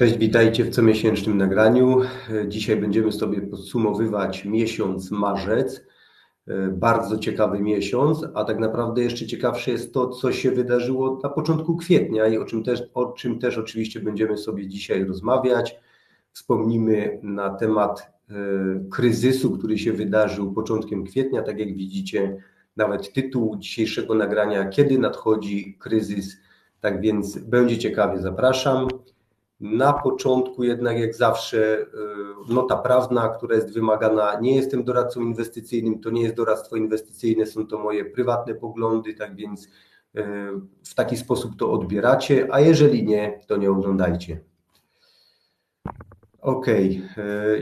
Cześć, witajcie w comiesięcznym nagraniu. Dzisiaj będziemy sobie podsumowywać miesiąc marzec. Bardzo ciekawy miesiąc, a tak naprawdę jeszcze ciekawsze jest to, co się wydarzyło na początku kwietnia i o czym też, o czym też oczywiście będziemy sobie dzisiaj rozmawiać. Wspomnimy na temat e, kryzysu, który się wydarzył początkiem kwietnia. Tak jak widzicie, nawet tytuł dzisiejszego nagrania: Kiedy nadchodzi kryzys? Tak więc będzie ciekawie, zapraszam. Na początku jednak jak zawsze y, nota prawna, która jest wymagana. Nie jestem doradcą inwestycyjnym, to nie jest doradztwo inwestycyjne, są to moje prywatne poglądy, tak więc y, w taki sposób to odbieracie, a jeżeli nie, to nie oglądajcie. Ok,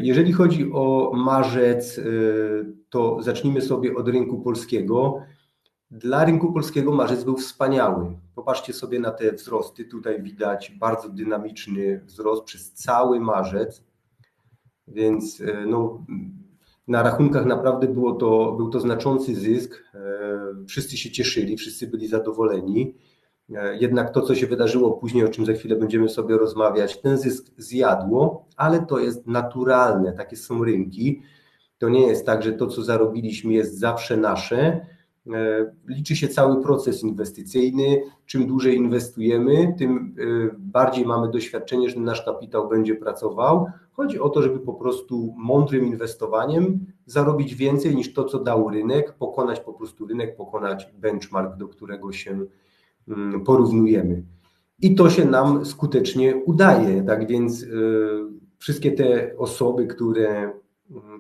jeżeli chodzi o marzec, to zacznijmy sobie od rynku polskiego. Dla rynku polskiego marzec był wspaniały. Popatrzcie sobie na te wzrosty. Tutaj widać bardzo dynamiczny wzrost przez cały marzec. Więc e, no, na rachunkach naprawdę było to, był to znaczący zysk. E, wszyscy się cieszyli, wszyscy byli zadowoleni. E, jednak to, co się wydarzyło później, o czym za chwilę będziemy sobie rozmawiać, ten zysk zjadło, ale to jest naturalne. Takie są rynki. To nie jest tak, że to, co zarobiliśmy, jest zawsze nasze liczy się cały proces inwestycyjny. Czym dłużej inwestujemy, tym e, bardziej mamy doświadczenie, że nasz kapitał będzie pracował. Chodzi o to, żeby po prostu mądrym inwestowaniem zarobić więcej niż to, co dał rynek, pokonać po prostu rynek, pokonać benchmark, do którego się mm, porównujemy. I to się nam skutecznie udaje. Tak więc e, wszystkie te osoby, które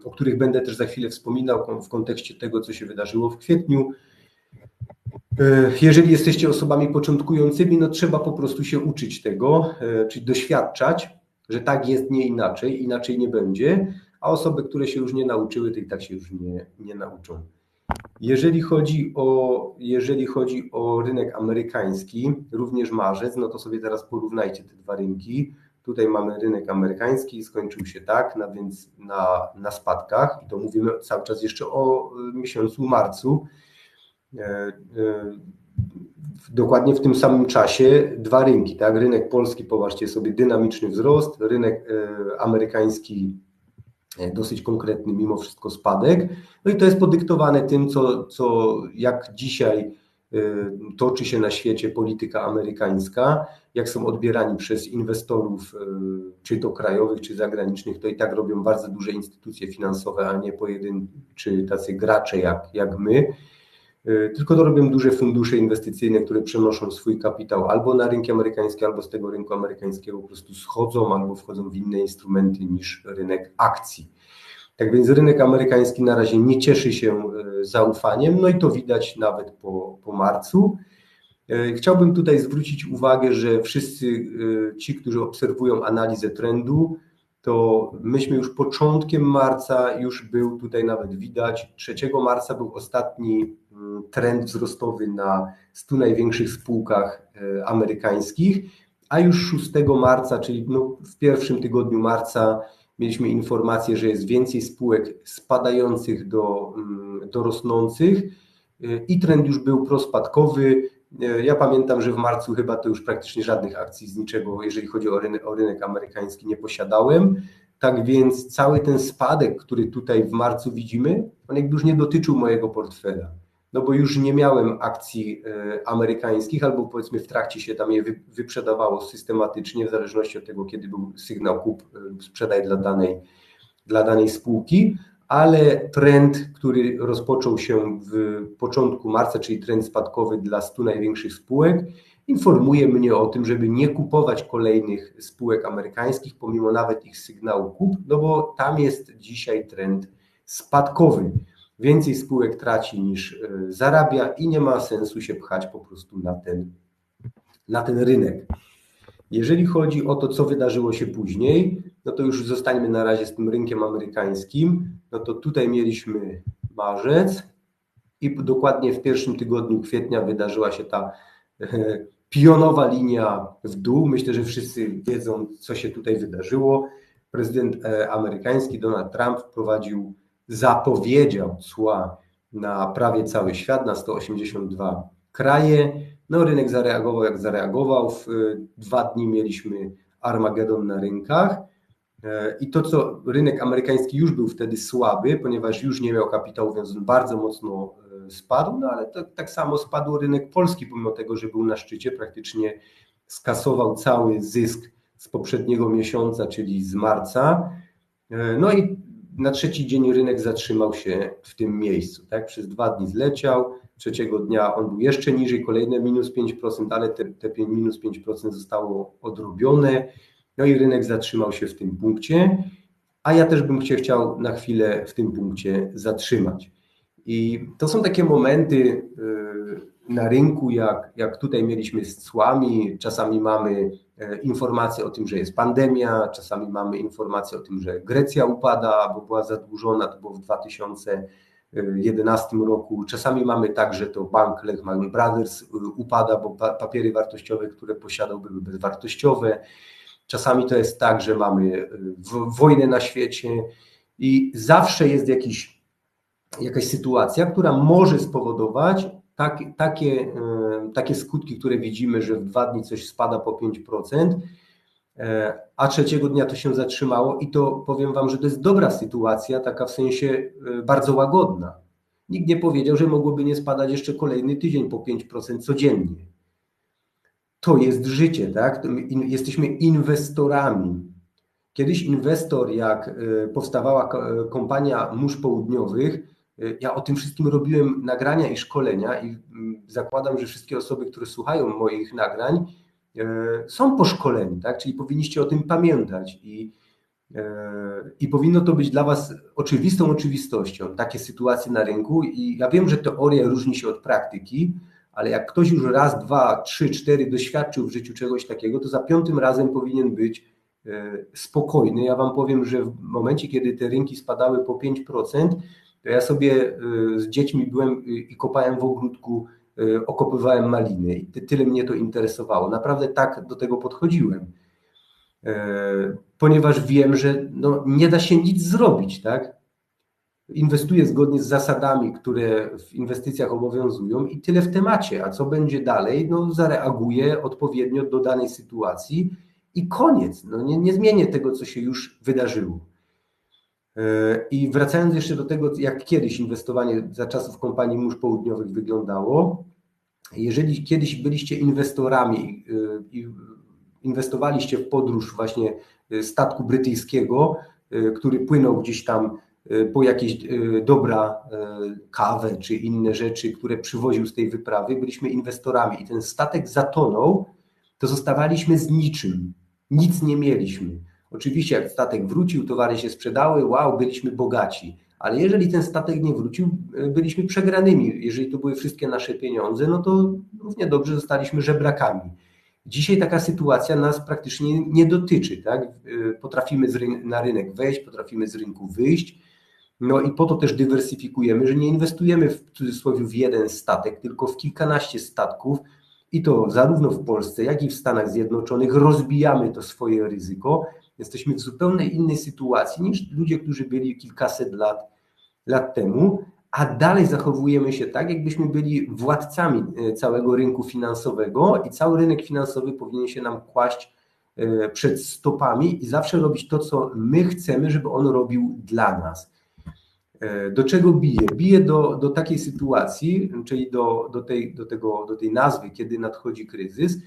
o których będę też za chwilę wspominał w kontekście tego, co się wydarzyło w kwietniu. E, jeżeli jesteście osobami początkującymi, no trzeba po prostu się uczyć tego, e, czyli doświadczać, że tak jest, nie inaczej, inaczej nie będzie, a osoby, które się już nie nauczyły, to i tak się już nie, nie nauczą. Jeżeli chodzi, o, jeżeli chodzi o rynek amerykański, również marzec, no to sobie teraz porównajcie te dwa rynki. Tutaj mamy rynek amerykański, skończył się tak, na, więc na, na spadkach, i to mówimy cały czas jeszcze o y, miesiącu marcu. E, e, dokładnie w tym samym czasie dwa rynki, tak? Rynek polski, poważcie sobie, dynamiczny wzrost, rynek e, amerykański dosyć konkretny, mimo wszystko spadek. No i to jest podyktowane tym, co, co jak dzisiaj toczy się na świecie polityka amerykańska, jak są odbierani przez inwestorów, y, czy to krajowych, czy zagranicznych, to i tak robią bardzo duże instytucje finansowe, a nie pojedynczy tacy gracze jak, jak my. Y, tylko to robią duże fundusze inwestycyjne, które przenoszą swój kapitał albo na rynki amerykańskie, albo z tego rynku amerykańskiego po prostu schodzą, albo wchodzą w inne instrumenty niż rynek akcji. Tak więc rynek amerykański na razie nie cieszy się e, zaufaniem, no i to widać nawet po, po marcu. E, chciałbym tutaj zwrócić uwagę, że wszyscy e, ci, którzy obserwują analizę trendu, to myśmy już początkiem marca, już był tutaj nawet widać, 3 marca był ostatni mm, trend wzrostowy na 100 największych spółkach amerykańskich, a już 6 marca, czyli no w pierwszym tygodniu marca, mieliśmy informację, że jest więcej spółek spadających do, mm, do rosnących y, i trend już był prospadkowy. Y, ja pamiętam, że w marcu chyba to już praktycznie żadnych akcji z niczego, jeżeli chodzi o rynek, o rynek amerykański, nie posiadałem. Tak więc cały ten spadek, który tutaj w marcu widzimy, on jakby już nie dotyczył mojego portfela no bo już nie miałem akcji e, amerykańskich, albo powiedzmy w trakcie się tam je wyprzedawało systematycznie, w zależności od tego, kiedy był sygnał kup e, lub sprzedaj dla danej, dla danej spółki, ale trend, który rozpoczął się w początku marca, czyli trend spadkowy dla 100 największych spółek, informuje mnie o tym, żeby nie kupować kolejnych spółek amerykańskich, pomimo nawet ich sygnału kup, no bo tam jest dzisiaj trend spadkowy więcej spółek traci niż e, zarabia i nie ma sensu się pchać po prostu na ten, na ten rynek. Jeżeli chodzi o to, co wydarzyło się później, no to już zostańmy na razie z tym rynkiem amerykańskim. No to tutaj mieliśmy marzec i dokładnie w pierwszym tygodniu kwietnia wydarzyła się ta e, pionowa linia w dół. Myślę, że wszyscy wiedzą, co się tutaj wydarzyło. Prezydent e, amerykański Donald Trump wprowadził zapowiedział cła na prawie cały świat, na 182 kraje. No, rynek zareagował jak zareagował. W y, dwa dni mieliśmy Armagedon na rynkach. I to, co rynek amerykański już był wtedy słaby, ponieważ już nie miał kapitału, więc on bardzo mocno spadł, no ale to, tak samo spadł rynek polski, pomimo tego, że był na szczycie, praktycznie skasował cały zysk z poprzedniego miesiąca, czyli z marca. No i na trzeci dzień rynek zatrzymał się w tym miejscu. Tak? Przez dwa dni zleciał, trzeciego dnia on był jeszcze niżej, kolejne minus 5%, ale te, te minus 5% zostało odrobione. No i rynek zatrzymał się w tym punkcie, a ja też bym się chciał na chwilę w tym punkcie zatrzymać. I to są takie momenty y, na rynku, jak, jak tutaj mieliśmy z cłami, czasami mamy informacje o tym, że jest pandemia, czasami mamy informacje o tym, że Grecja upada, bo była zadłużona, to było w 2011 roku. Czasami mamy tak, że to bank Lehman Brothers y, upada, bo papiery wartościowe, które posiadał, były bezwartościowe. Czasami to jest tak, że mamy y, wojnę na świecie i zawsze jest jakiś jakaś sytuacja, która może spowodować tak, takie, e, takie skutki, które widzimy, że w dwa dni coś spada po 5%, e, a trzeciego dnia to się zatrzymało i to powiem Wam, że to jest dobra sytuacja, taka w sensie e, bardzo łagodna. Nikt nie powiedział, że mogłoby nie spadać jeszcze kolejny tydzień po 5% codziennie. To jest życie, tak? Jesteśmy inwestorami. Kiedyś inwestor, jak powstawała kompania mórz południowych, ja o tym wszystkim robiłem nagrania i szkolenia i mm, zakładam, że wszystkie osoby, które słuchają moich nagrań, y, są po szkoleniu, tak? Czyli powinniście o tym pamiętać i, y, i powinno to być dla Was oczywistą oczywistością, takie sytuacje na rynku. I ja wiem, że teoria różni się od praktyki, ale jak ktoś już raz, dwa, trzy, cztery doświadczył w życiu czegoś takiego, to za piątym razem powinien być spokojny. Ja Wam powiem, że w momencie, kiedy te rynki spadały po 5%, to ja sobie y, z dziećmi byłem y, i kopałem w ogródku, y, okopywałem maliny i tyle mnie to interesowało. Naprawdę tak do tego podchodziłem, ponieważ wiem, że no, nie da się nic zrobić, tak? Inwestuję zgodnie z zasadami, które w inwestycjach obowiązują i tyle w temacie. A co będzie dalej? No, zareaguję odpowiednio do danej sytuacji i koniec. No, nie, nie zmienię tego, co się już wydarzyło. E, I wracając jeszcze do tego, jak kiedyś inwestowanie za czasów kompanii mórz południowych wyglądało, jeżeli kiedyś byliście inwestorami e, i inwestowaliście w podróż właśnie e, statku brytyjskiego, który płynął gdzieś tam po jakieś dobra, kawę czy inne rzeczy, które przywoził z tej wyprawy, byliśmy inwestorami i ten statek zatonął, to zostawaliśmy z niczym. Nic nie mieliśmy. Oczywiście, jak statek wrócił, towary się sprzedały, wow, byliśmy bogaci. Ale jeżeli ten statek nie wrócił, e, byliśmy przegranymi. Jeżeli to były wszystkie nasze pieniądze, no to równie dobrze zostaliśmy żebrakami. Dzisiaj taka sytuacja nas praktycznie nie dotyczy. Tak? E, potrafimy na rynek wejść, potrafimy z rynku wyjść. No i po to też dywersyfikujemy, że nie inwestujemy w cudzysłowie w jeden statek, tylko w kilkanaście statków, i to zarówno w Polsce, jak i w Stanach Zjednoczonych rozbijamy to swoje ryzyko Jesteśmy w zupełnie innej sytuacji niż ludzie, którzy byli kilkaset lat, lat temu, a dalej zachowujemy się tak, jakbyśmy byli władcami e, całego rynku finansowego i cały rynek finansowy powinien się nam kłaść e, przed stopami i zawsze robić to, co my chcemy, żeby on robił dla nas. E, do czego bije? Bije do, do takiej sytuacji, czyli do, do, tej, do, tego, do tej nazwy, kiedy nadchodzi kryzys,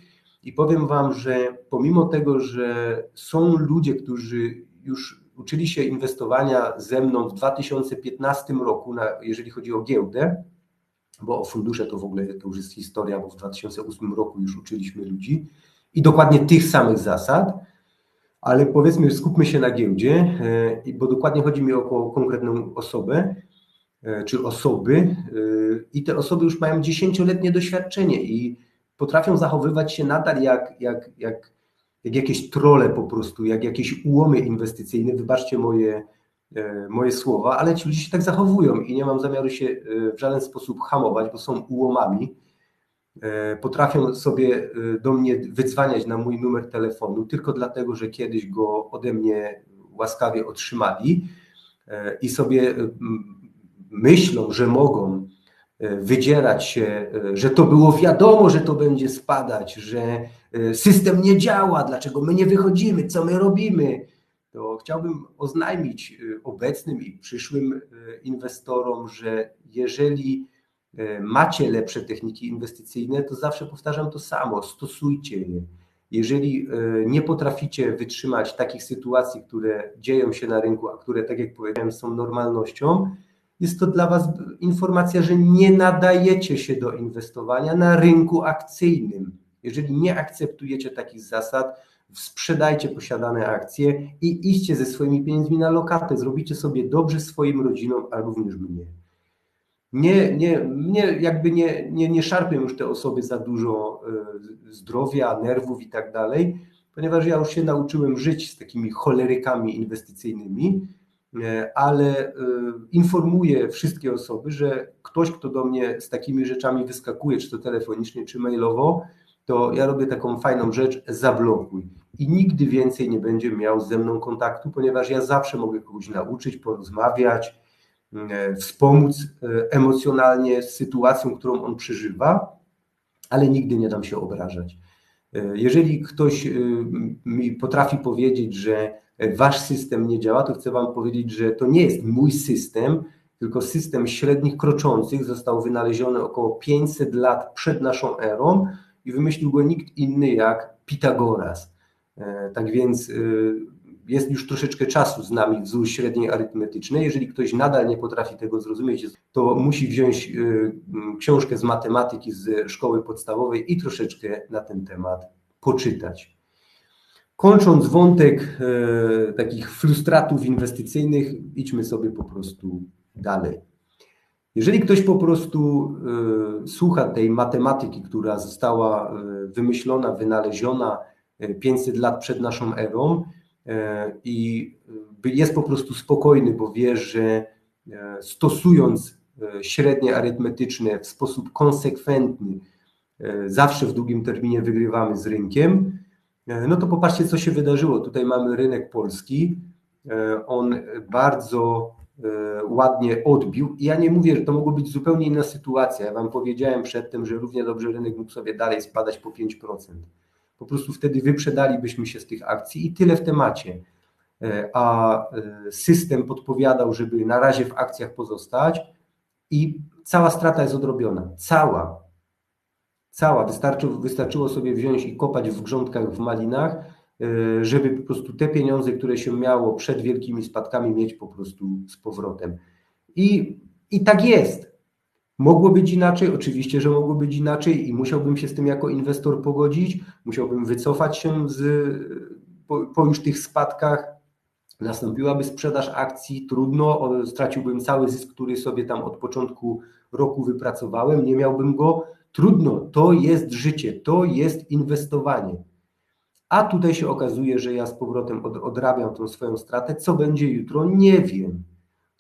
i powiem Wam, że pomimo tego, że są ludzie, którzy już uczyli się inwestowania ze mną w 2015 roku, na, jeżeli chodzi o giełdę, bo o fundusze to w ogóle to już jest historia, bo w 2008 roku już uczyliśmy ludzi i dokładnie tych samych zasad, ale powiedzmy, skupmy się na giełdzie, e, bo dokładnie chodzi mi o konkretną osobę e, czy osoby e, i te osoby już mają dziesięcioletnie doświadczenie i potrafią zachowywać się nadal jak, jak, jak, jak jakieś trole po prostu, jak jakieś ułomy inwestycyjne, wybaczcie moje, e, moje słowa, ale ci ludzie się tak zachowują i nie mam zamiaru się e, w żaden sposób hamować, bo są ułomami. E, potrafią sobie do mnie wydzwaniać na mój numer telefonu tylko dlatego, że kiedyś go ode mnie łaskawie otrzymali i sobie myślą, że mogą wydzierać się, że to było wiadomo, że to będzie spadać, że system nie działa, dlaczego my nie wychodzimy, co my robimy, to chciałbym oznajmić obecnym i przyszłym inwestorom, że jeżeli macie lepsze techniki inwestycyjne, to zawsze powtarzam to samo, stosujcie je. Jeżeli e, nie potraficie wytrzymać takich sytuacji, które dzieją się na rynku, a które, tak jak powiedziałem, są normalnością, jest to dla Was informacja, że nie nadajecie się do inwestowania na rynku akcyjnym. Jeżeli nie akceptujecie takich zasad, sprzedajcie posiadane akcje i idźcie ze swoimi pieniędzmi na lokatę. Zrobicie sobie dobrze swoim rodzinom, a również mnie nie, nie, nie, jakby nie, nie, nie szarpię już te osoby za dużo e, zdrowia, nerwów i tak dalej, ponieważ ja już się nauczyłem żyć z takimi cholerykami inwestycyjnymi, ale e, informuję wszystkie osoby, że ktoś, kto do mnie z takimi rzeczami wyskakuje, czy to telefonicznie, czy mailowo, to ja robię taką fajną rzecz, zablokuj. I nigdy więcej nie będzie miał ze mną kontaktu, ponieważ ja zawsze mogę kogoś nauczyć, porozmawiać, E, wspomóc e, emocjonalnie z sytuacją, którą on przeżywa, ale nigdy nie dam się obrażać. E, jeżeli ktoś mi potrafi powiedzieć, że wasz system nie działa, to chcę wam powiedzieć, że to nie jest mój system, tylko system średnich kroczących został wynaleziony około 500 lat przed naszą erą i wymyślił go nikt inny jak Pitagoras. Tak więc jest już troszeczkę czasu z nami wzór średniej arytmetycznej. Jeżeli ktoś nadal nie potrafi tego zrozumieć, to musi wziąć y, książkę z matematyki z szkoły podstawowej i troszeczkę na ten temat poczytać. Kończąc wątek e, takich frustratów inwestycyjnych, idźmy sobie po prostu dalej. Jeżeli ktoś po prostu e, słucha tej matematyki, która została wymyślona, wynaleziona 500 lat przed naszą erą, i jest po prostu spokojny, bo wie, że e, stosując e, średnie arytmetyczne w sposób konsekwentny, zawsze w długim terminie wygrywamy z rynkiem, no to popatrzcie, co się wydarzyło. Tutaj mamy rynek polski. On bardzo ładnie odbił. I ja nie mówię, że to mogło być zupełnie inna sytuacja. Ja Wam powiedziałem przedtem, że równie dobrze rynek mógł sobie dalej spadać po 5% po prostu wtedy wyprzedalibyśmy się z tych akcji i tyle w temacie. E, a e, system podpowiadał, żeby na razie w akcjach pozostać i cała strata jest odrobiona. Cała. Cała. Wystarczy, wystarczyło sobie wziąć i kopać w grządkach, w malinach, e, żeby po prostu te pieniądze, które się miało przed wielkimi spadkami, mieć po prostu z powrotem. I, i tak jest. Mogło być inaczej, oczywiście, że mogło być inaczej i musiałbym się z tym jako inwestor pogodzić, musiałbym wycofać się z, po, po już tych spadkach, nastąpiłaby sprzedaż akcji, trudno, straciłbym cały zysk, który sobie tam od początku roku wypracowałem, nie miałbym go, trudno, to jest życie, to jest inwestowanie. A tutaj się okazuje, że ja z powrotem od, odrabiam tą swoją stratę, co będzie jutro, nie wiem.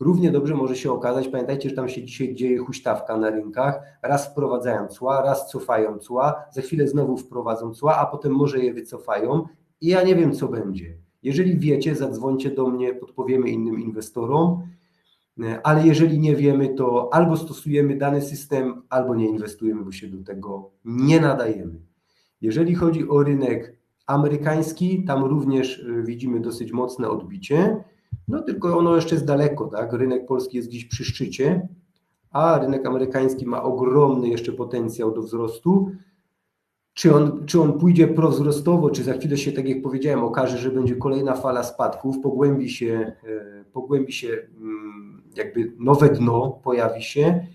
Równie dobrze może się okazać, pamiętajcie, że tam się dzisiaj dzieje huśtawka na rynkach, raz wprowadzają cła, raz cofają cła, za chwilę znowu wprowadzą cła, a potem może je wycofają i ja nie wiem, co będzie. Jeżeli wiecie, zadzwońcie do mnie, podpowiemy innym inwestorom, ale jeżeli nie wiemy, to albo stosujemy dany system, albo nie inwestujemy, bo się do tego nie nadajemy. Jeżeli chodzi o rynek amerykański, tam również y, widzimy dosyć mocne odbicie. No tylko ono jeszcze jest daleko, tak? Rynek polski jest gdzieś przy szczycie, a rynek amerykański ma ogromny jeszcze potencjał do wzrostu. Czy on, czy on pójdzie prowzrostowo, czy za chwilę się, tak jak powiedziałem, okaże, że będzie kolejna fala spadków, pogłębi się, e, pogłębi się mm, jakby nowe dno, pojawi się.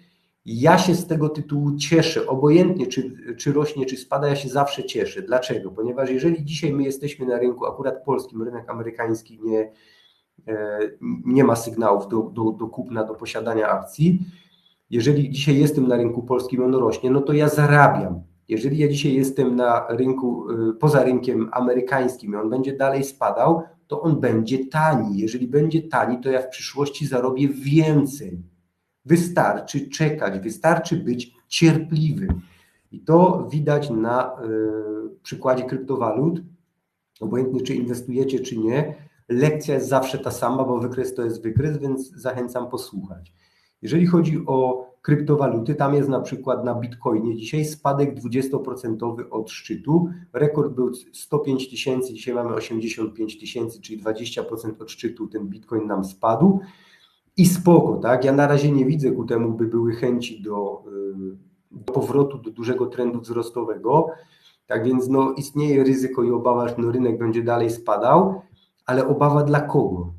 Ja się z tego tytułu cieszę, obojętnie czy, czy rośnie, czy spada, ja się zawsze cieszę. Dlaczego? Ponieważ jeżeli dzisiaj my jesteśmy na rynku, akurat polskim, rynek amerykański nie, nie ma sygnałów do, do, do kupna, do posiadania akcji. Jeżeli dzisiaj jestem na rynku polskim, on rośnie, no to ja zarabiam. Jeżeli ja dzisiaj jestem na rynku, e, poza rynkiem amerykańskim i on będzie dalej spadał, to on będzie tani. Jeżeli będzie tani, to ja w przyszłości zarobię więcej. Wystarczy czekać, wystarczy być cierpliwym. I to widać na y, przykładzie kryptowalut. Obojętnie, czy inwestujecie, czy nie, Lekcja jest zawsze ta sama, bo wykres to jest wykres, więc zachęcam posłuchać. Jeżeli chodzi o kryptowaluty. Tam jest na przykład na Bitcoinie dzisiaj spadek 20% od szczytu. Rekord był 105 tysięcy, dzisiaj mamy 85 tysięcy, czyli 20% od szczytu ten Bitcoin nam spadł. I spoko, tak? Ja na razie nie widzę ku temu, by były chęci do, do powrotu do dużego trendu wzrostowego. Tak więc no, istnieje ryzyko i obawa, że no, rynek będzie dalej spadał, ale obawa dla kogo?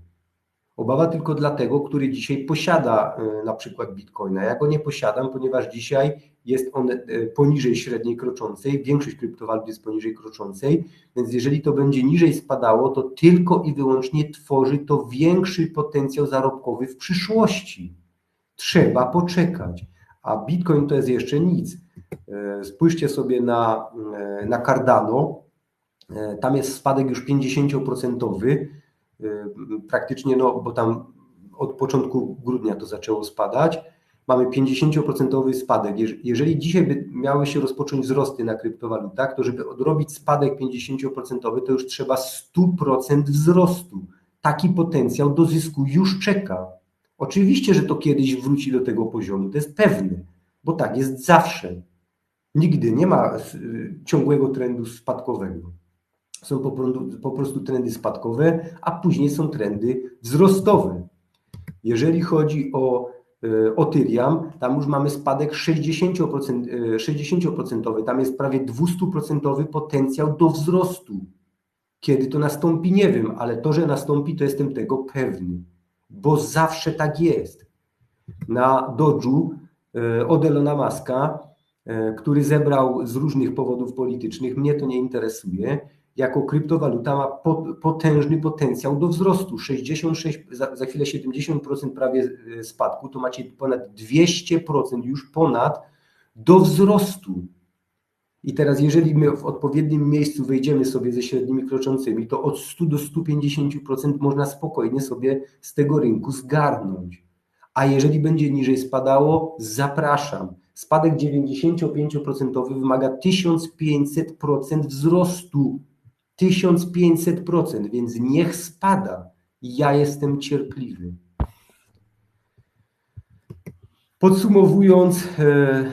Obawa tylko dla tego, który dzisiaj posiada e, na przykład bitcoina. Ja go nie posiadam, ponieważ dzisiaj jest on e, poniżej średniej kroczącej, większość kryptowalut jest poniżej kroczącej, więc jeżeli to będzie niżej spadało, to tylko i wyłącznie tworzy to większy potencjał zarobkowy w przyszłości. Trzeba poczekać. A bitcoin to jest jeszcze nic. E, spójrzcie sobie na, na Cardano. Tam jest spadek już 50% Y, praktycznie, no bo tam od początku grudnia to zaczęło spadać. Mamy 50% spadek. Jeżeli dzisiaj by miały się rozpocząć wzrosty na kryptowalutach, to żeby odrobić spadek 50%, to już trzeba 100% wzrostu. Taki potencjał do zysku już czeka. Oczywiście, że to kiedyś wróci do tego poziomu, to jest pewne, bo tak jest zawsze. Nigdy nie ma y, ciągłego trendu spadkowego są po prostu, po prostu trendy spadkowe, a później są trendy wzrostowe. Jeżeli chodzi o e, o Tyriam, tam już mamy spadek 60%, 60%, e, tam jest prawie 200% potencjał do wzrostu. Kiedy to nastąpi, nie wiem, ale to, że nastąpi, to jestem tego pewny, bo zawsze tak jest. Na Dodżu e, od Elona Muska, który zebrał z różnych powodów politycznych, mnie to nie interesuje, jako kryptowaluta ma potężny potencjał do wzrostu. 66, za, za chwilę 70% prawie e, spadku, to macie ponad 200% już ponad do wzrostu. I teraz, jeżeli my w odpowiednim miejscu wejdziemy sobie ze średnimi kroczącymi, to od 100 do 150% można spokojnie sobie z tego rynku zgarnąć. A jeżeli będzie niżej spadało, zapraszam. Spadek 95% wymaga 1500% wzrostu 1500%, więc niech spada. Ja jestem cierpliwy. Podsumowując, e,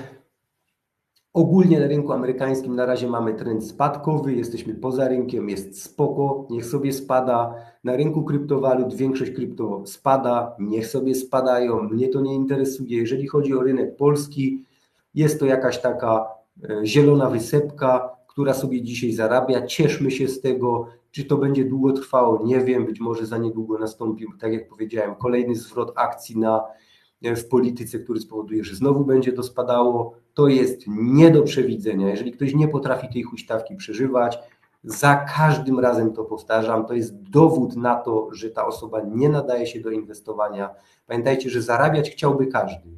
ogólnie na rynku amerykańskim na razie mamy trend spadkowy, jesteśmy poza rynkiem, jest spoko, niech sobie spada. Na rynku kryptowalut większość krypto spada, niech sobie spadają, mnie to nie interesuje. Jeżeli chodzi o rynek polski, jest to jakaś taka e, zielona wysepka, która sobie dzisiaj zarabia. Cieszmy się z tego. Czy to będzie długo trwało, nie wiem. Być może za niedługo nastąpi, tak jak powiedziałem, kolejny zwrot akcji na, w polityce, który spowoduje, że znowu będzie to spadało. To jest nie do przewidzenia. Jeżeli ktoś nie potrafi tej huśtawki przeżywać, za każdym razem to powtarzam, to jest dowód na to, że ta osoba nie nadaje się do inwestowania. Pamiętajcie, że zarabiać chciałby każdy,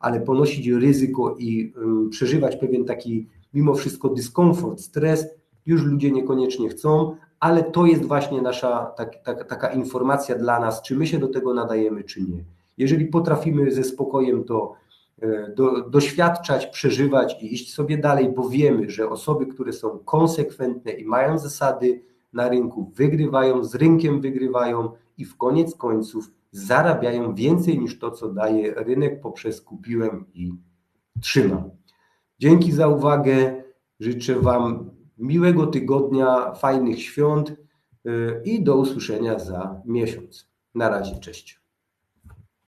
ale ponosić ryzyko i um, przeżywać pewien taki mimo wszystko dyskomfort, stres już ludzie niekoniecznie chcą, ale to jest właśnie nasza tak, tak, taka informacja dla nas, czy my się do tego nadajemy, czy nie. Jeżeli potrafimy ze spokojem to e, do, doświadczać, przeżywać i iść sobie dalej, bo wiemy, że osoby, które są konsekwentne i mają zasady na rynku, wygrywają, z rynkiem wygrywają i w koniec końców zarabiają więcej niż to, co daje rynek poprzez kupiłem i trzymam. Dzięki za uwagę. Życzę Wam miłego tygodnia, fajnych świąt y, i do usłyszenia za miesiąc. Na razie, cześć.